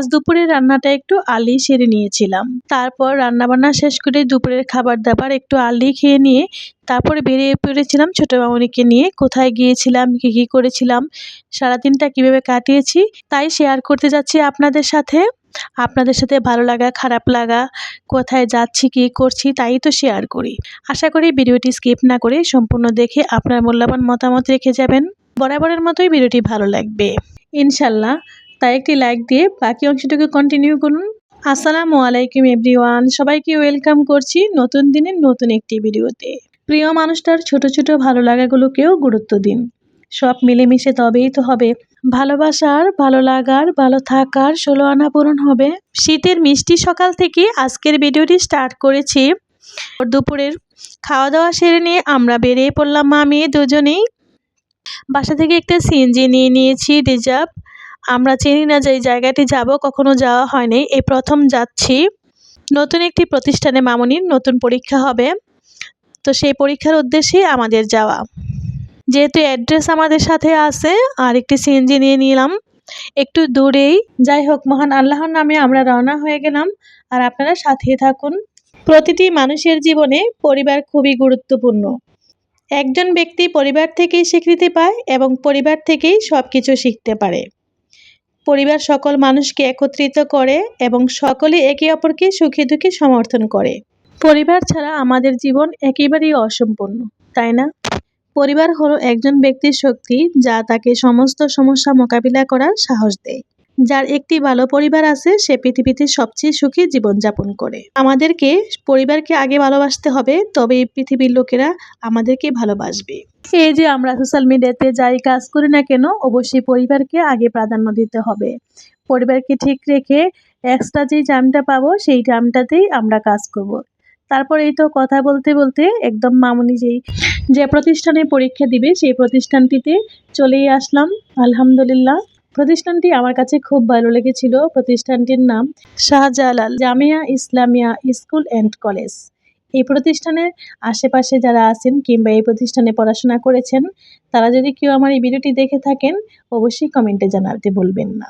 আজ দুপুরে রান্নাটা একটু আলি সেরে নিয়েছিলাম। তারপর রান্নাবান্না শেষ করে দুপুরের খাবার দাবার একটু আলি খেয়ে নিয়ে তারপরে বেরিয়ে পড়েছিলাম ছোটো মামনিকে নিয়ে। কোথায় গিয়েছিলাম, কী কী করেছিলাম, সারাদিনটা কীভাবে কাটিয়েছি, তাই শেয়ার করতে যাচ্ছি আপনাদের সাথে। আপনাদের সাথে ভালো লাগা, খারাপ লাগা, কোথায় যাচ্ছি, কী করছি, তাই তো শেয়ার করি। আশা করি ভিডিওটি স্কিপ না করে সম্পূর্ণ দেখে আপনার মূল্যবান মতামত রেখে যাবেন। বরাবরের মতোই ভিডিওটি ভালো লাগবে। ইনশাল্লাহ তাই একটি লাইক দিয়ে বাকি অংশটুকু কন্টিনিউ করুন। আসসালামু আলাইকুম এভরিওয়ান সবাইকে ওয়েলকাম করছি নতুন দিনের নতুন একটি ভিডিওতে প্রিয় মানুষটার ছোট ছোট ভালো লাগাগুলোকেও গুরুত্ব দিন। সব মিলেমিশে তবেই তো হবে। ভালোবাসার ভালো লাগার, ভালো থাকার ষোলো আনা পূরণ হবে। শীতের মিষ্টি সকাল থেকে আজকের ভিডিওটি স্টার্ট করেছি। দুপুরের খাওয়া দাওয়া সেরে নিয়ে আমরা বেরিয়ে পড়লাম মা মেয়ে দুজনেই। বাসা থেকে একটা সিএনজি নিয়ে নিয়েছি, রিজার্ভ। আমরা চিনি না যে এই জায়গাটি যাব, কখনো যাওয়া হয়নি। এই প্রথম যাচ্ছি। নতুন একটি প্রতিষ্ঠানে মামনির নতুন পরীক্ষা হবে। তো সেই পরীক্ষার উদ্দেশ্যে আমাদের যাওয়া। যেহেতু অ্যাড্রেস আমাদের সাথে আছে, আর একটি সিএনজি নিয়ে নিলাম। একটু দূরেই। যাই হোক, মহান আল্লাহর নামে আমরা রওনা হয়ে গেলাম। আর আপনারা সাথে থাকুন। প্রতিটি মানুষের জীবনে পরিবার খুবই গুরুত্বপূর্ণ। একজন ব্যক্তি পরিবার থেকেই স্বীকৃতি পায় এবং পরিবার থেকেই সব কিছু শিখতে পারে। পরিবার সকল মানুষকে একত্রিত করে এবং সকলে একে অপরকে সুখে দুঃখে সমর্থন করে। পরিবার ছাড়া আমাদের জীবন একেবারেই অসম্পূর্ণ, তাই না? পরিবার হলো একজন ব্যক্তির শক্তি যা তাকে সমস্ত সমস্যা মোকাবিলা করার সাহস দেয়। যার একটি ভালো পরিবার আছে, সে পৃথিবীতে সবচেয়ে সুখী জীবনযাপন করে। আমাদেরকে, পরিবারকে আগে ভালোবাসতে হবে, তবে পৃথিবীর লোকেরা আমাদেরকে ভালোবাসবে। এই যে আমরা সোশ্যাল মিডিয়াতে যাই, কাজ করি না কেন, অবশ্যই পরিবারকে আগে প্রাধান্য দিতে হবে। পরিবারকে ঠিক রেখে এক্সট্রা যে টাইমটা পাবো, সেই টাইমটাতেই আমরা কাজ করব। তারপর এই তো কথা বলতে বলতে একদম মামুনি যেই, যে প্রতিষ্ঠানে পরীক্ষা দিবে, সেই প্রতিষ্ঠানটিতে চলেই আসলাম। আলহামদুলিল্লাহ। প্রতিষ্ঠানটি আমার কাছে খুব ভালো লেগেছিল। প্রতিষ্ঠানটির নাম Shahjalal Jamia Islamia school and college. এই প্রতিষ্ঠানের আশেপাশে যারা আছেন কিংবা এই প্রতিষ্ঠানে পড়াশোনা করেছেন, তারা যদি কেউ আমার এই ভিডিওটি দেখে থাকেন, অবশ্যই কমেন্টে জানাতে বলবেন না।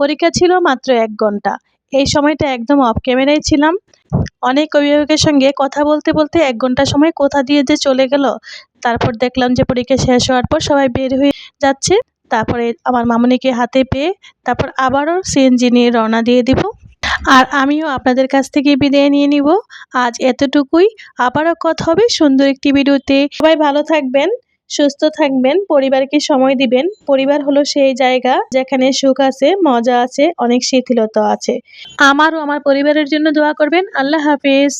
পরীক্ষা ছিল মাত্র এক ঘণ্টা। এই সময়টা একদম অফ ক্যামেরায় ছিলাম। অনেক অভিভাবকের সঙ্গে কথা বলতে বলতে এক ঘণ্টা সময় কোথা দিয়ে যে চলে গেল, তারপর দেখলাম যে পরীক্ষা শেষ হওয়ার পর সবাই বের হয়ে যাচ্ছে। তারপরে আমার মামনিকে হাতে পেয়ে তারপর আবারও সিএনজি নিয়ে রওনা দিয়ে দিব। আর আমিও আপনাদের কাছ থেকে বিদায় নিয়ে নিব। আজ এতটুকুই। আবারও কথা হবে সুন্দর একটি ভিডিওতে। সবাই ভালো থাকবেন, সুস্থ থাকবেন, পরিবারকে সময় দিবেন। পরিবার হলো সেই জায়গা যেখানে সুখ আছে, মজা আছে, অনেক শিথিলতা আছে। আমারও, আমার পরিবারের জন্য দোয়া করবেন। আল্লাহ হাফিজ।